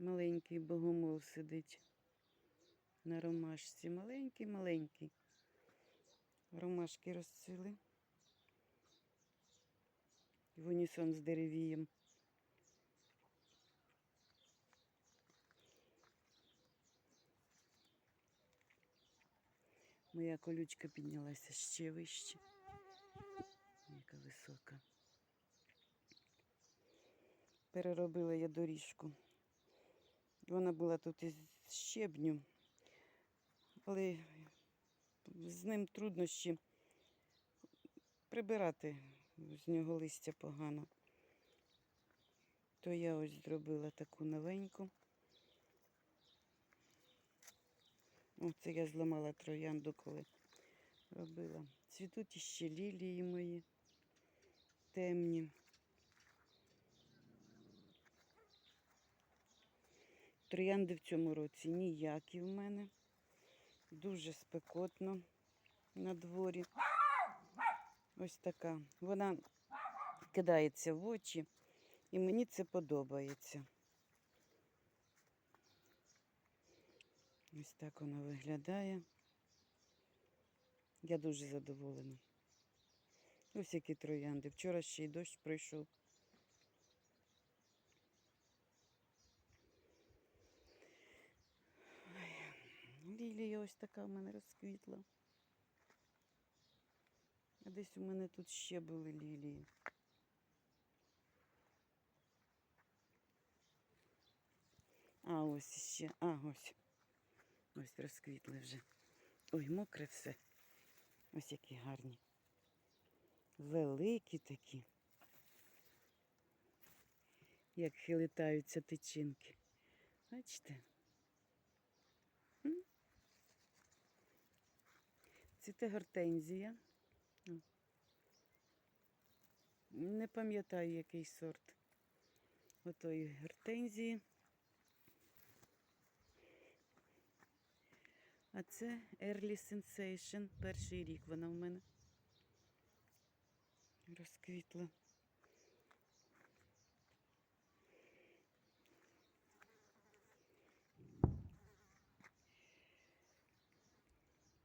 Маленький богомол сидить на ромашці. Маленький, маленький. Ромашки розцвіли. В унісон з деревієм. Моя колючка піднялася ще вище. Яка висока. Переробила я доріжку. Вона була тут із щебню, але з ним труднощі прибирати з нього листя погано. То я ось зробила таку новеньку. Оце я зламала троянду, коли робила. Цвітуть іще лілії мої темні. Троянди в цьому році ніякі в мене. Дуже спекотно на дворі. Ось така. Вона кидається в очі, і мені це подобається. Ось так вона виглядає. Я дуже задоволена. Ось які троянди. Вчора ще й дощ пройшов. Лілія ось така в мене розквітла. А десь у мене тут ще були лілії. А ось ще. А, ось. Ось розквітли вже. Ой, мокре все. Ось які гарні. Великі такі. Як хилитаються тичинки. Бачите? Цвіте гортензія. Не пам'ятаю, який сорт. Отої гортензії. А це Early Sensation. Перший рік вона в мене розквітла.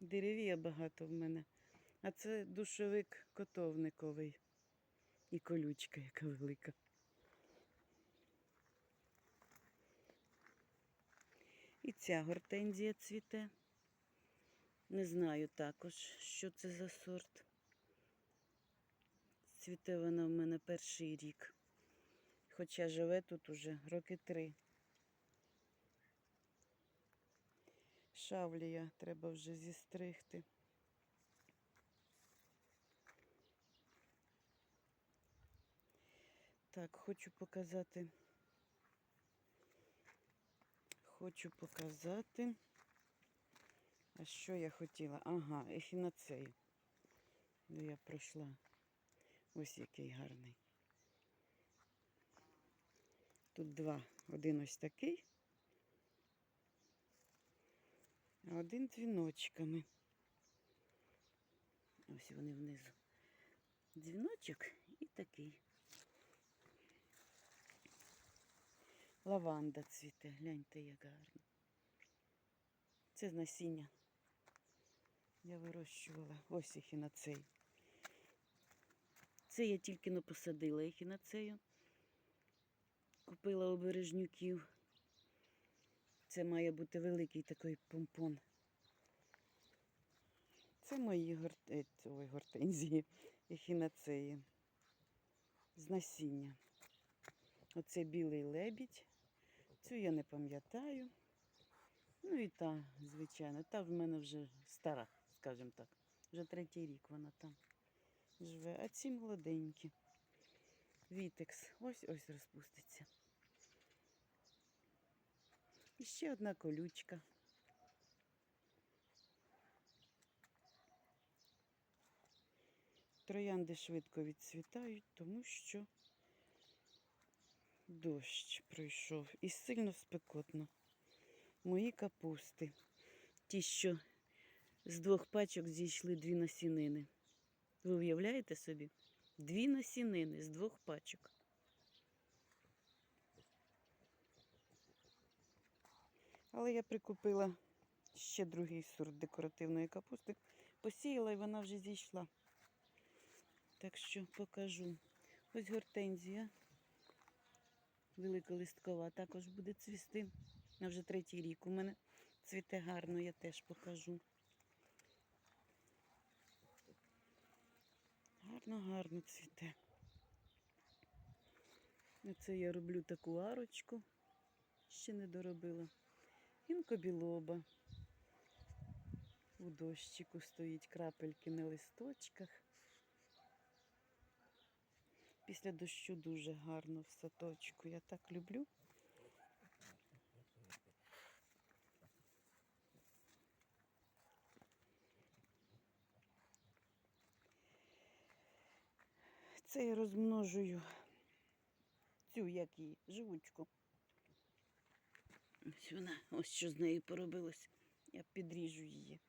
Деревія багато в мене. А це душовик котовниковий. І колючка, яка велика. І ця гортензія цвіте. Не знаю також, що це за сорт. Цвіте вона в мене перший рік. Хоча живе тут уже роки три. Шавлія треба вже зістригти. Так, хочу показати. Хочу показати. А що я хотіла? Ага, ехінацею. Ну, я пройшла. Ось який гарний. Тут два. Один ось такий, а один дзвіночками. Ось вони внизу. Дзвіночок і такий. Лаванда цвіте, гляньте, як гарно. Це з насіння. Я вирощувала ось ехінацей. Це я тільки не посадила ехінацею. Купила у бережнюків. Це має бути великий такий помпон. Це мої гор... е, ой, гортензії, ехінацеї. З насіння. Оце білий лебідь. Цю я не пам'ятаю. Ну і та, звичайно, та в мене вже стара, скажімо так. Вже третій рік вона там живе. А ці молоденькі. Вітекс. Ось ось розпуститься. І ще одна колючка. Троянди швидко відцвітають, тому що дощ пройшов і сильно спекотно. Мої капусти. Ті, що з двох пачок зійшли дві насінини. Ви уявляєте собі? Дві насінини з двох пачок. Але я прикупила ще другий сорт декоративної капусти. Посіяла і вона вже зійшла. Так що покажу. Ось гортензія. Великолисткова також буде цвісти. А вже третій рік у мене цвіте гарно, я теж покажу. Гарно, гарно цвіте. Оце я роблю таку арочку. Ще не доробила. Інкобілоба. У дощику стоїть крапельки на листочках. Після дощу дуже гарно в садочку. Я так люблю. Це я розмножую цю, як її, живучку. Ось вона, ось що з нею поробилось. Я підріжу її.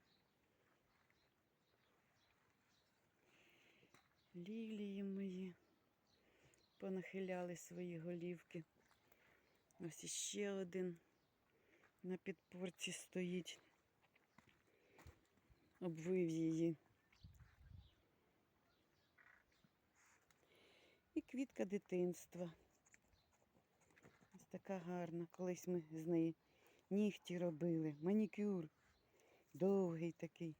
Лілії мої понахиляли свої голівки. Ось іще один на підпорці стоїть. Обвив її. І квітка дитинства. Така гарна. Колись ми з неї нігті робили. Манікюр. Довгий такий.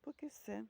Поки все.